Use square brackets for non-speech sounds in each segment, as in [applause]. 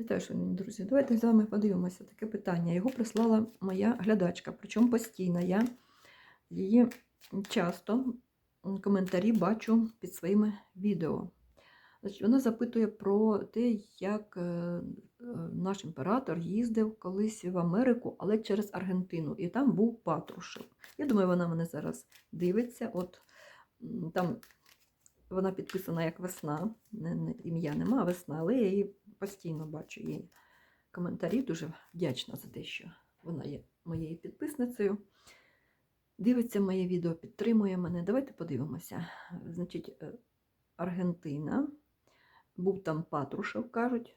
Вітаю, шановні друзі. Давайте з вами подивимося таке питання. Його прислала моя глядачка, причому постійно. Я її часто коментарі бачу під своїми відео. Значить, вона запитує про те, як е, наш імператор їздив колись в Америку, але через Аргентину. І там був Патрушев. Я думаю, вона мене зараз дивиться. От там вона підписана як весна. Ім'я нема, весна, але я її постійно бачу її коментарі. Дуже вдячна за те, що вона є моєю підписницею. Дивиться моє відео, підтримує мене. Давайте подивимося. Значить, е, Аргентина, був там Патрушев, кажуть.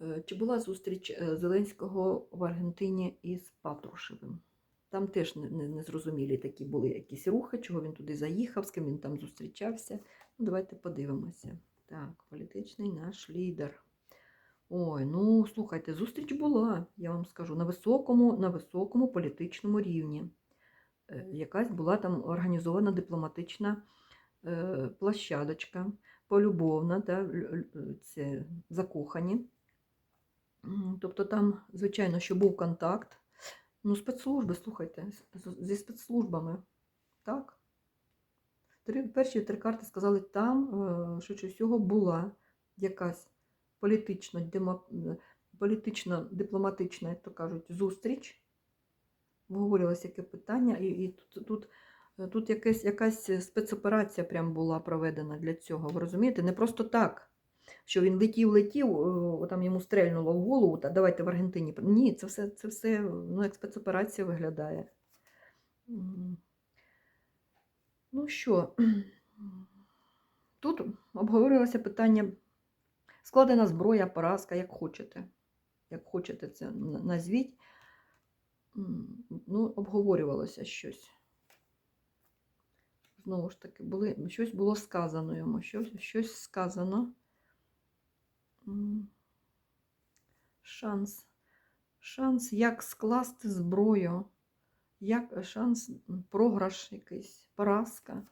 Е, Чи була зустріч е, Зеленського в Аргентині із Патрушевим? Там теж не- не- незрозумілі такі були якісь рухи, чого він туди заїхав, з ким він там зустрічався. Ну, давайте подивимося. Так, політичний наш лідер. Ой, ну слухайте, зустріч була, я вам скажу, на високому, на високому політичному рівні. Е, Якась була там організована дипломатична е, площадочка, полюбовна, та, це закохані. Тобто там, звичайно, що був контакт. Ну, спецслужби, слухайте, зі спецслужбами. Так. Три, перші три карти сказали, там, е, швидше всього, була якась е, політично-дипломатична, як то кажуть, зустріч. Обговорювалося яке питання, і, і тут, тут, тут якась, якась спецоперація прям була проведена для цього. Ви розумієте? Не просто так, що він летів, летів, е, там йому стрельнуло в голову, та давайте в Аргентині. Ні, це все, це все ну, як спецоперація виглядає. Ну що, тут обговорювалося питання складена зброя, поразка, як хочете. Як хочете це назвіть. Ну, обговорювалося щось. Знову ж таки, були, щось було сказано йому, щось, щось сказано. Шанс. Шанс, як скласти зброю, як шанс, програш якийсь, поразка.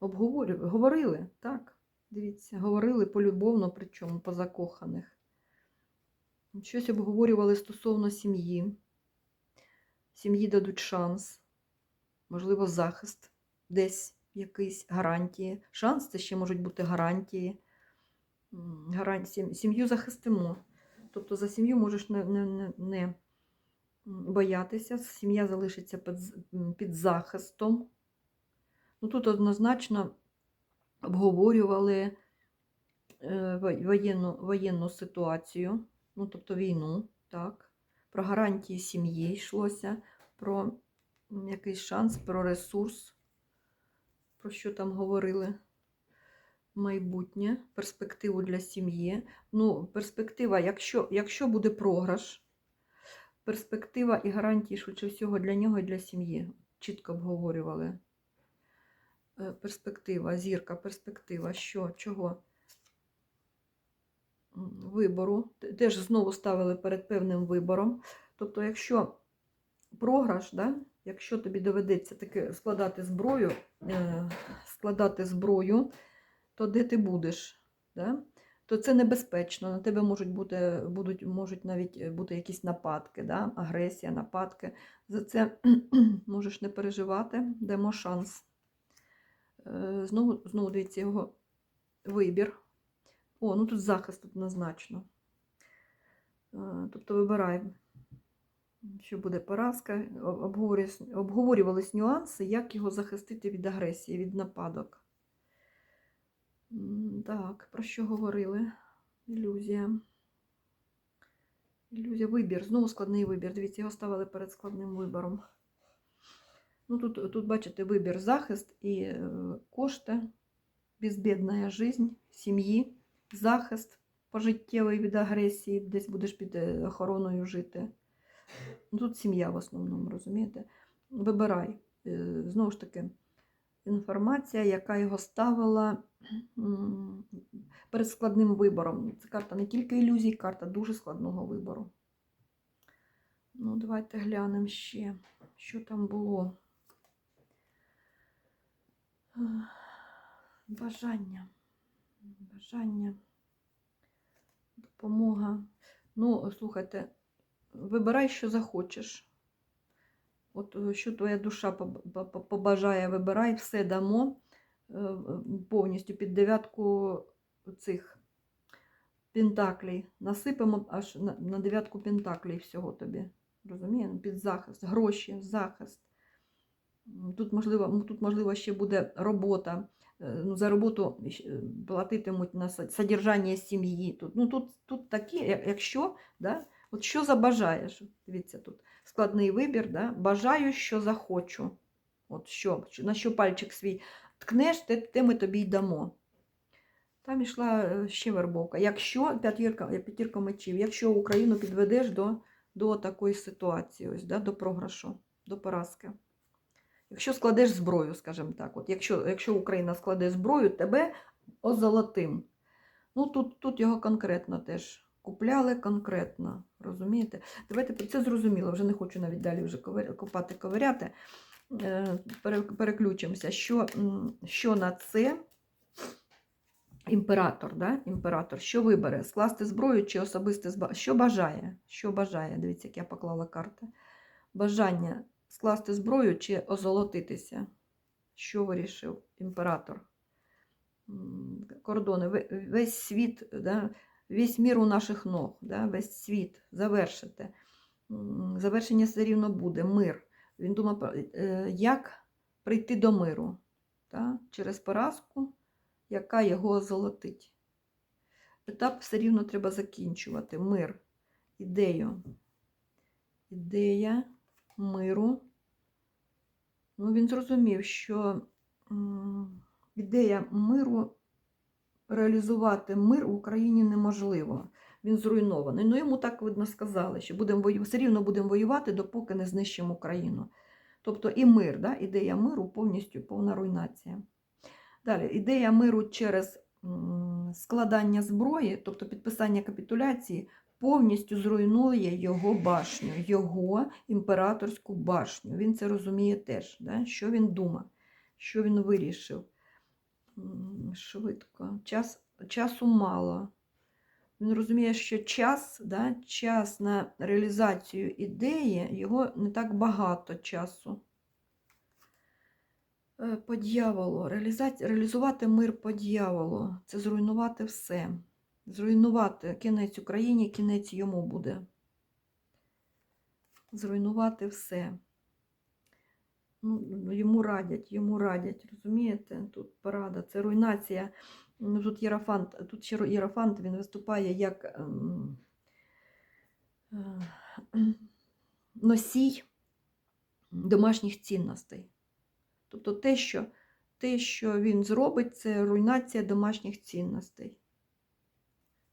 Обговорювали, говорили, так, дивіться, говорили полюбовно, причому по закоханих. Щось обговорювали стосовно сім'ї. Сім'ї дадуть шанс, можливо, захист, десь якісь гарантії. Шанс це ще можуть бути гарантії. Сім'ю захистимо. Тобто за сім'ю можеш не, не, не, не боятися, сім'я залишиться під, під захистом. Ну, тут однозначно обговорювали е, воєнну, воєнну ситуацію, ну, тобто війну, так, про гарантії сім'ї йшлося, про якийсь шанс, про ресурс, про що там говорили. Майбутнє, перспективу для сім'ї. Ну, перспектива, якщо, якщо буде програш, перспектива і гарантії, швидше всього, для нього і для сім'ї. Чітко обговорювали. Е, Перспектива, зірка, перспектива, що, чого? Вибору. Теж знову ставили перед певним вибором. Тобто, якщо програш, да, якщо тобі доведеться таки складати зброю, е, складати зброю, то де ти будеш? Да? То це небезпечно. На тебе можуть бути, будуть, можуть навіть е, бути якісь нападки, да? агресія, нападки. За це [clears throat] можеш не переживати, даємо шанс. Е, Знову, знову дивіться його вибір. О, ну тут захист однозначно. Е, Тобто вибирай, що буде поразка. Обговорювались нюанси, як його захистити від агресії, від нападок. Так, про що говорили? Ілюзія. Ілюзія, вибір. Знову складний вибір. Дивіться, його ставили перед складним вибором. Ну, тут, тут бачите, вибір, захист і е, кошти, безбідна жизнь, сім'ї, захист пожиттєвий від агресії, десь будеш під е, охороною жити. Ну, Тут сім'я в основному, розумієте? Вибирай. Е, Знову ж таки, інформація, яка його ставила перед складним вибором. Це карта не тільки ілюзій, карта дуже складного вибору. Ну, давайте глянемо ще, що там було. Бажання. Бажання. Допомога. Ну, слухайте, вибирай, що захочеш. От е, що твоя душа поб- поб- побажає, вибирай, все дамо е, повністю під дев'ятку цих пентаклей. Насипемо аж на, дев'ятку пентаклей всього тобі. Розумієш? Під захист, гроші, захист. Тут можливо, тут, можливо, ще буде робота. Е, Ну, за роботу е, платитимуть на содержання сім'ї. Тут, ну, тут, тут такі, якщо, да, от що забажаєш. Дивіться, тут складний вибір. Да? Бажаю, що захочу. От що, на що пальчик свій ткнеш, те, те ми тобі й дамо. Там йшла е, ще вербовка. Якщо п'ятірка, е, п'ятірка мечів, якщо Україну підведеш до, до такої ситуації, ось, да, до програшу, до поразки. Якщо складеш зброю, скажімо так, от якщо, якщо Україна складе зброю, тебе озолотим. Ну тут, тут його конкретно теж купляли конкретно, розумієте? Давайте про це зрозуміло, вже не хочу навіть далі вже копати, ковиряти. Е, Переключимося, що, що на це імператор, да? імператор, що вибере? Скласти зброю чи особисте збагачення? Що бажає? Що бажає? Дивіться, як я поклала карти. Бажання скласти зброю чи озолотитися? Що вирішив імператор? Кордони, весь світ, да? весь мір у наших ног, да? весь світ завершити. Завершення все рівно буде, мир. Він думав, е, як прийти до миру да? через поразку, яка його озолотить. Етап все рівно треба закінчувати. Мир, ідею. Ідея миру. Ну, він зрозумів, що ідея миру реалізувати мир в Україні неможливо. Він зруйнований. Ну, йому так видно сказали, що будемо вою... все рівно будемо воювати, допоки не знищимо Україну. Тобто і мир, да? ідея миру повністю повна руйнація. Далі, ідея миру через складання зброї, тобто підписання капітуляції, повністю зруйнує його башню, його імператорську башню. Він це розуміє теж, да? що він думав, що він вирішив. Швидко. Час, часу мало. Він розуміє, що час, да, час на реалізацію ідеї, його не так багато часу. Е, По дьяволу. Реалізувати мир по дьяволу. Це зруйнувати все. Зруйнувати кінець Україні, кінець йому буде. Зруйнувати все. Ну, йому радять, йому радять, розумієте? Тут порада, це руйнація. Ну, Тут Єрофант, тут ще Єрофант, він виступає як ем, е, носій домашніх цінностей. Тобто те, що, те, що він зробить, це руйнація домашніх цінностей.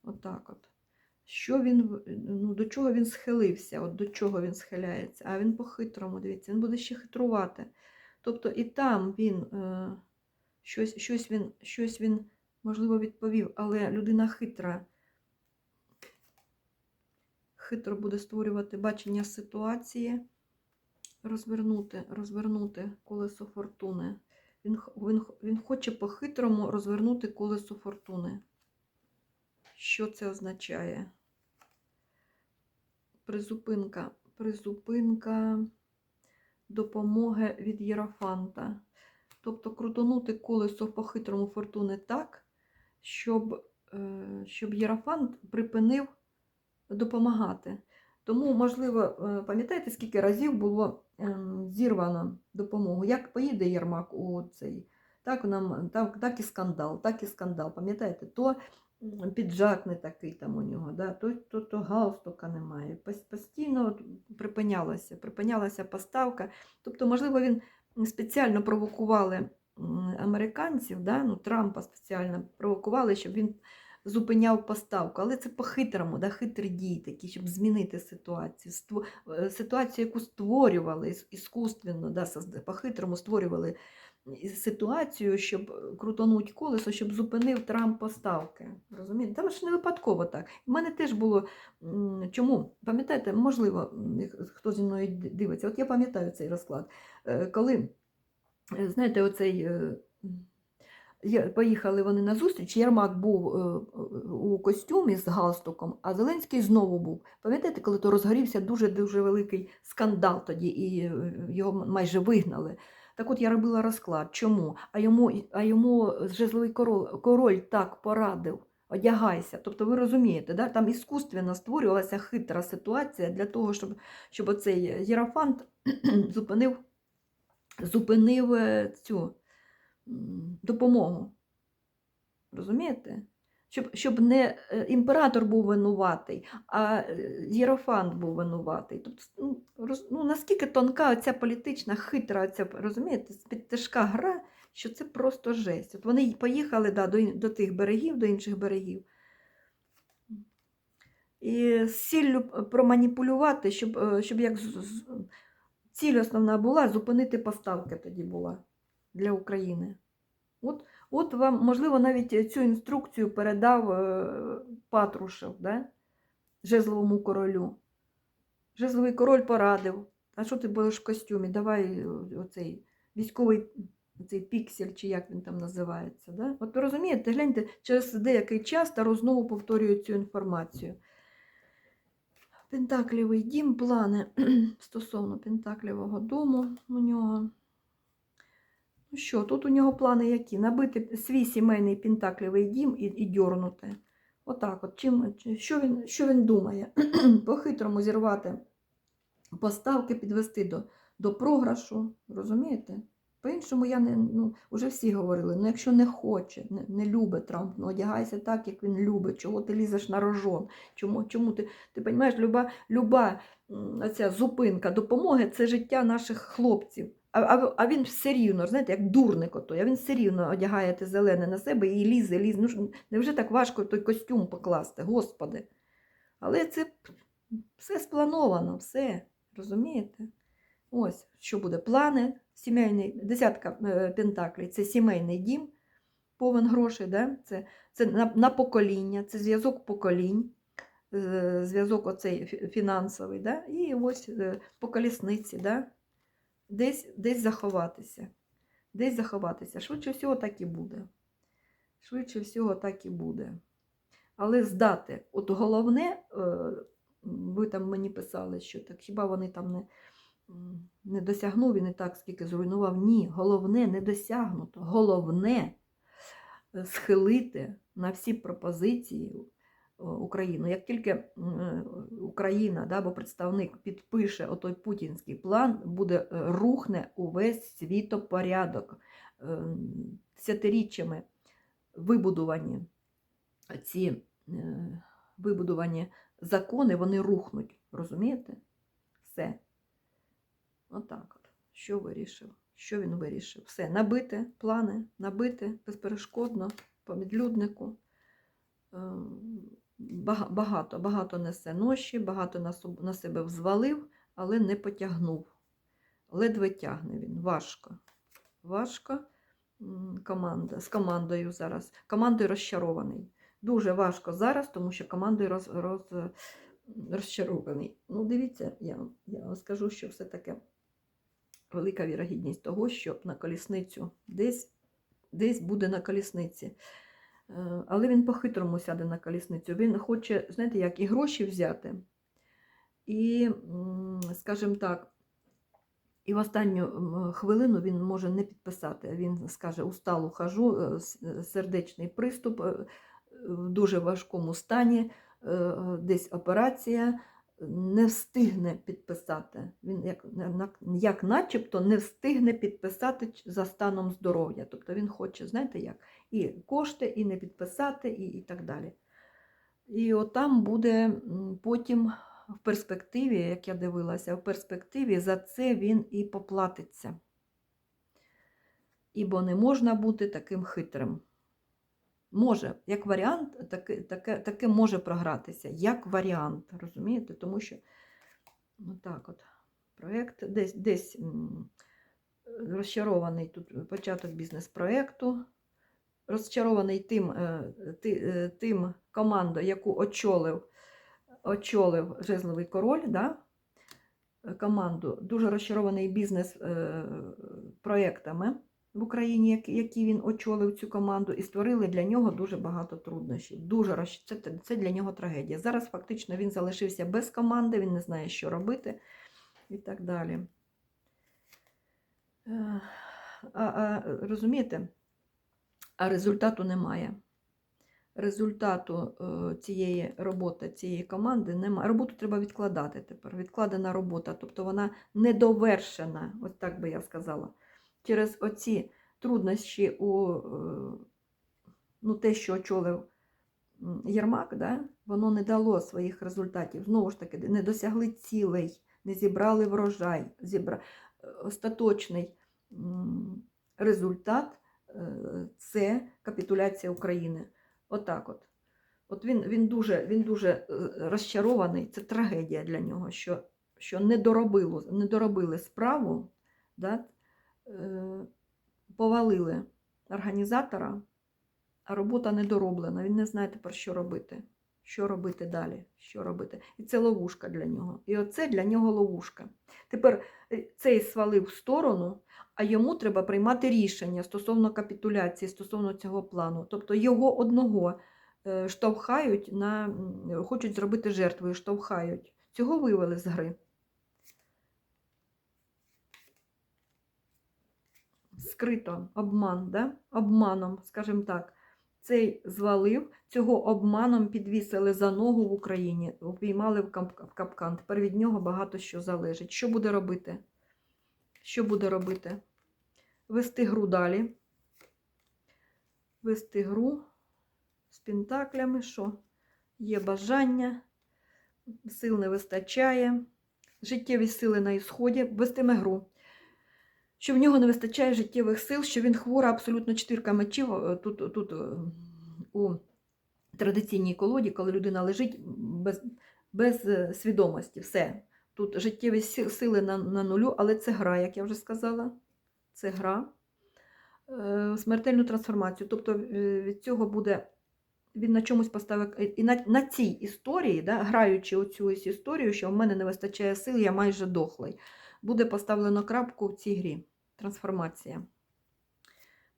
Отак от. Що він, ну, до чого він схилився, от до чого він схиляється, а він по-хитрому, дивіться, він буде ще хитрувати. Тобто і там він е, щось, щось він, щось він, можливо, відповів, але людина хитра. Хитро буде створювати бачення ситуації, розвернути, розвернути колесо фортуни. Він, він, він хоче по-хитрому розвернути колесо фортуни. Що це означає? Призупинка. Призупинка допомоги від Єрофанта. Тобто крутонути колесо по-хитрому фортуни так, щоб, е, щоб Єрофант припинив допомагати. Тому, можливо, е, пам'ятаєте, скільки разів було ем, зірвано допомогу? Як поїде Єрмак у цей? Так, нам, так, так і скандал, так і скандал. Пам'ятаєте, то піджак не такий там у нього, да? то, то, то галстука немає. Постійно от припинялася, припинялася поставка. Тобто, можливо, він спеціально провокували американців, да? ну, Трампа спеціально провокували, щоб він зупиняв поставку. Але це по-хитрому, да? хитрі дії такі, щоб змінити ситуацію. Е, Ситуацію, яку створювали іс- іскусственно, да? по-хитрому створювали ситуацію, щоб крутонуть колесо, щоб зупинив Трамп поставки. Розумієте? Там ж не випадково так. У мене теж було. Чому? Пам'ятаєте, можливо, хто зі мною дивиться, от я пам'ятаю цей розклад. Е, Коли, е, знаєте, оцей е, поїхали вони на зустріч. Єрмак був е, у костюмі з галстуком, а Зеленський знову був. Пам'ятаєте, коли то розгорівся дуже-дуже великий скандал тоді, і е, його майже вигнали. Так от я робила розклад. Чому? А йому, а йому жезловий король, король так порадив. Одягайся. Тобто ви розумієте, да? там іскусственно створювалася хитра ситуація для того, щоб, щоб оцей Єрофант [clears throat] зупинив, зупинив е, цю допомогу. Розумієте? Щоб, щоб не е, імператор був винуватий, а е, Єрофант був винуватий. Тобто, ну, ну, наскільки тонка ця політична, хитра, ця, розумієте, тяжка гра, що це просто жесть. От вони поїхали да, до, до тих берегів, до інших берегів. І з ціллю проманіпулювати, щоб, е, щоб як ціль основна була, зупинити поставки тоді була для України. От, от вам, можливо, навіть цю інструкцію передав е, Патрушев, да? жезловому королю. Жезловий король порадив. А що ти будеш в костюмі? Давай е, оцей військовий цей піксель, чи як він там називається. Да? От ви розумієте, гляньте, через деякий час Таро знову повторює цю інформацію. Пентаклівий дім, плани [clears throat] стосовно Пентаклівого дому у нього. Ну що, тут у нього плани які? Набити свій сімейний пентаклівий дім і, і дьорнути. Отак от. Чим, що, він, що він думає? [clears throat] По-хитрому зірвати поставки, підвести до, до програшу. Розумієте? По-іншому я не, ну, вже всі говорили, ну якщо не хоче, не, не любить Трамп, ну одягайся так, як він любить, чого ти лізеш на рожон, чому, чому ти, ти розумієш, люба, люба оця зупинка допомоги це життя наших хлопців. А, а, а він все рівно, знаєте, як дурник отой, а він все рівно одягає те зелене на себе і лізе, лізе. Ну, невже так важко той костюм покласти, господи. Але це все сплановано, все, розумієте? Ось, що буде. Плани, сімейний, десятка е, пентаклей це сімейний дім, повен грошей, да? це, це на, на покоління, це зв'язок поколінь, зв'язок оцей фінансовий, да? і ось е, по колісниці, да? Десь, десь заховатися. Десь заховатися. Швидше всього так і буде. Швидше всього так і буде. Але здати, от головне, е, ви там мені писали, що так, хіба вони там не, не досягнув і не так, скільки зруйнував? Ні, головне не досягнуто. Головне е, схилити на всі пропозиції Україну. Як тільки е, Україна да, або представник підпише отой путінський план, буде е, рухне увесь світопорядок Е, десятиріччями вибудувані ці е, вибудувані закони, вони рухнуть. Розумієте? Все. Отак от. Що вирішив? Що він вирішив? Все, набити плани, набити безперешкодно по відлюднику. Бага- Багато, багато несе ноші, багато на, себе взвалив, але не потягнув. Ледве тягне він. Важко. Важко. Команда, з командою зараз. Командою розчарований. Дуже важко зараз, тому що командою роз, роз, розчарований. Ну, дивіться, я, я вам скажу, що все-таки велика вірогідність того, що на колісницю десь, десь буде на колісниці. Е, Але він по-хитрому сяде на колісницю. Він хоче, знаєте, як і гроші взяти, і, скажімо так, і в останню хвилину він може не підписати. Він скаже: усталу хожу, е, сердечний приступ е, в дуже важкому стані, десь операція, не встигне підписати. Він як, як начебто не встигне підписати за станом здоров'я. Тобто він хоче, знаєте як, і кошти, і не підписати, і, і так далі. І отам буде потім в перспективі, як я дивилася, в перспективі за це він і поплатиться. Ібо не можна бути таким хитрим. Може, як варіант, таке, таке, таке може програтися, як варіант, розумієте? Тому що ну, так от, проєкт десь, десь розчарований тут початок бізнес-проєкту, розчарований тим, е, е, тим командою, яку очолив, очолив жезловий король, да? е, команду, дуже розчарований бізнес-проєктами в Україні, які він очолив цю команду, і створили для нього дуже багато труднощів. Дуже це, це для нього трагедія. Зараз фактично він залишився без команди, він не знає, що робити і так далі. А, а, розумієте? А результату немає. Результату е, цієї роботи, цієї команди немає. Роботу треба відкладати тепер. Відкладена робота, тобто вона недовершена, ось так би я сказала. Через оці труднощі у е, ну, те, що очолив Єрмак, да, воно не дало своїх результатів. Знову ж таки, не досягли цілей, не зібрали врожай, зібра... е, остаточний результат це капітуляція України. Отак от. От він, він, дуже, він дуже е, розчарований, це трагедія для нього, що, що не, доробило, не доробили справу, да, е, повалили організатора, а робота не дороблена. Він не знає тепер, що робити. Що робити далі? Що робити? І це ловушка для нього. І оце для нього ловушка. Тепер е, цей свалив в сторону, а йому треба приймати рішення стосовно капітуляції, стосовно цього плану. Тобто його одного е, штовхають на хочуть зробити жертвою, штовхають. Цього вивели з гри. Скрито обман, да? обманом, скажімо так. Цей звалив, цього обманом підвісили за ногу в Україні, кап- в капкан. Тепер від нього багато що залежить. Що буде робити? Що буде робити? Вести гру далі. Вести гру з пентаклями, що є бажання, сил не вистачає, життєві сили на ісході, вестиме гру. Що в нього не вистачає життєвих сил, що він хвора абсолютно чотирка мечів. е, Тут, тут е, у традиційній колоді, коли людина лежить без, без е, свідомості, все. Тут життєві сили на, на нулю, але це гра, як я вже сказала. Це гра. Е, Смертельну трансформацію. Тобто е, від цього буде він на чомусь поставив. І на, на цій історії, да, граючи оцю історію, що в мене не вистачає сил, я майже дохлий. Буде поставлено крапку в цій грі. Трансформація.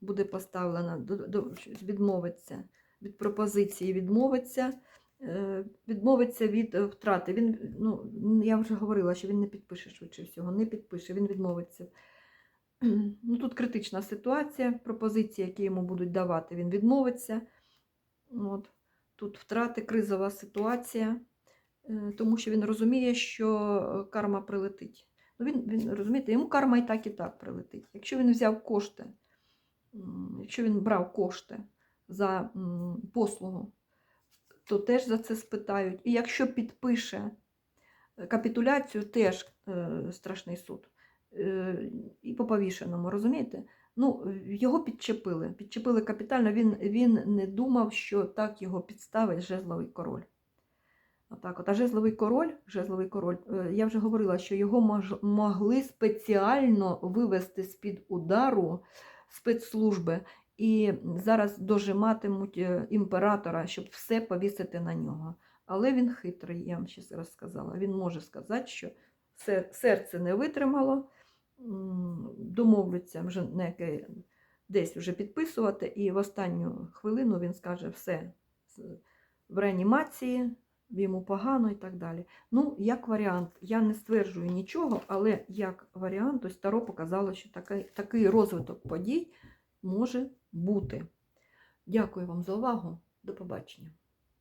Буде поставлена, відмовиться від пропозиції, відмовиться, е, відмовиться від е, втрати. Він, ну, я вже говорила, що він не підпише швидше всього, не підпише, він відмовиться. [clears throat] Ну, тут критична ситуація, пропозиції, які йому будуть давати, він відмовиться. От. Тут втрати, кризова ситуація, е, тому що він розуміє, що карма прилетить. Ну, він, він розумієте, йому карма і так, і так прилетить. Якщо він взяв кошти, якщо він брав кошти за послугу, то теж за це спитають. І якщо підпише е, капітуляцію, теж е, страшний суд. Е, і по повішеному, розумієте? Ну, його підчепили. Підчепили капітально. Він, він не думав, що так його підставить жезловий король. Отак от. А жезловий король, жезловий король, е, я вже говорила, що його могли спеціально вивести з-під удару спецслужби і зараз дожиматимуть е, імператора, щоб все повісити на нього. Але він хитрий, я вам ще раз сказала. Він може сказати, що серце не витримало, домовляться вже на десь вже підписувати, і в останню хвилину він скаже все в реанімації, йому погано і так далі. Ну, як варіант, я не стверджую нічого, але як варіант, ось Таро показало, що такий, такий розвиток подій може бути. Дякую вам за увагу. До побачення.